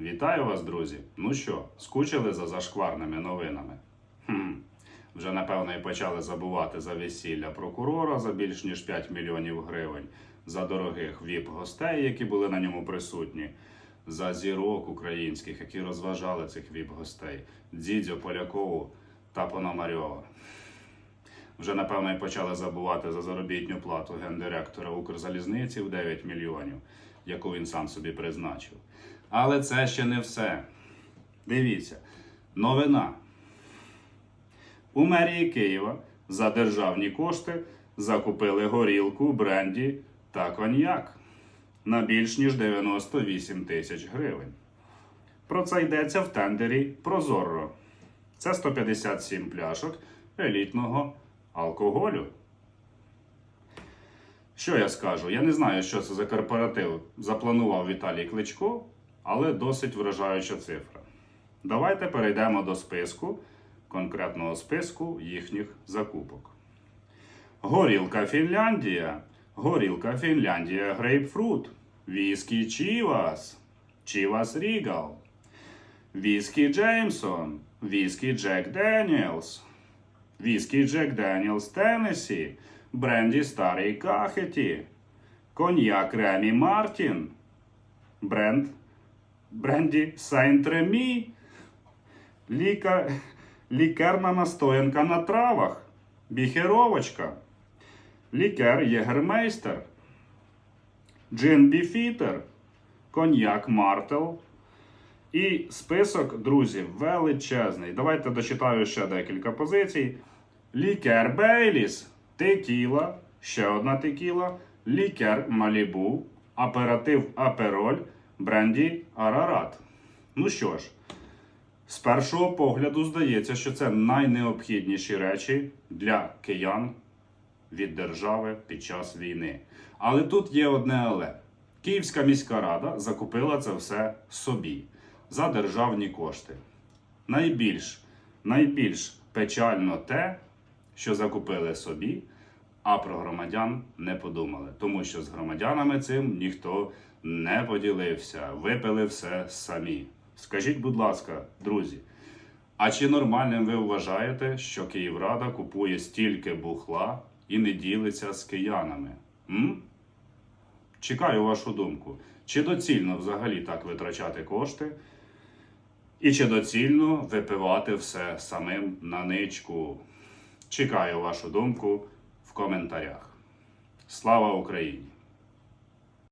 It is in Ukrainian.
Вітаю вас, друзі! Ну що, скучили за зашкварними новинами? Хм. Вже напевно і почали забувати за весілля прокурора за більш ніж 5 мільйонів гривень, за дорогих віп-гостей, які були на ньому присутні, за зірок українських, які розважали цих віп-гостей, Дзідзьо Полякову та Пономарьова. Вже напевно і почали забувати за заробітню плату гендиректора Укрзалізниці в 9 мільйонів, яку він сам собі призначив. Але це ще не все. Дивіться, новина. У мерії Києва за державні кошти закупили горілку, бренді та коньяк на більш ніж 98 тисяч гривень. Про це йдеться в тендері Прозорро. Це 157 пляшок елітного алкоголю. Що я скажу? Я не знаю, що це за корпоратив запланував Віталій Кличко, але досить вражаюча цифра. Давайте перейдемо до списку, конкретного списку їхніх закупок. Горілка Фінляндія. Горілка Фінляндія Грейпфрут. Віскі Чівас. Чівас Рігал. Віскі Джеймсон. Віскі Джек Деніелс. Віскі Джек Деніелс Теннесі. Бренді Старий Кахеті. Коньяк Ремі Мартін. Бренд Бренді Сайнт Ремі. Ліка... Лікерна настоянка на травах. Біхеровочка. Лікер Єгермейстер. Джин Біфітер. Коньяк Мартел. І список, друзі, величезний. Давайте дочитаю ще декілька позицій. Лікер Бейліс, текіла, ще одна текіла, лікер Малібу, аператив Апероль, бренді Арарат. Ну що ж, з першого погляду здається, що це найнеобхідніші речі для киян від держави під час війни. Але тут є одне але. Київська міська рада закупила це все собі за державні кошти. Найбільш, найбільш печально те, що закупили собі, а про громадян не подумали, тому що з громадянами цим ніхто не поділився, випили все самі. Скажіть, будь ласка, друзі, а чи нормальним ви вважаєте, що Київрада купує стільки бухла і не ділиться з киянами? М? Чекаю вашу думку. Чи доцільно взагалі так витрачати кошти? І чи доцільно випивати все самим на ничку? Чекаю вашу думку коментарях. Слава Україні!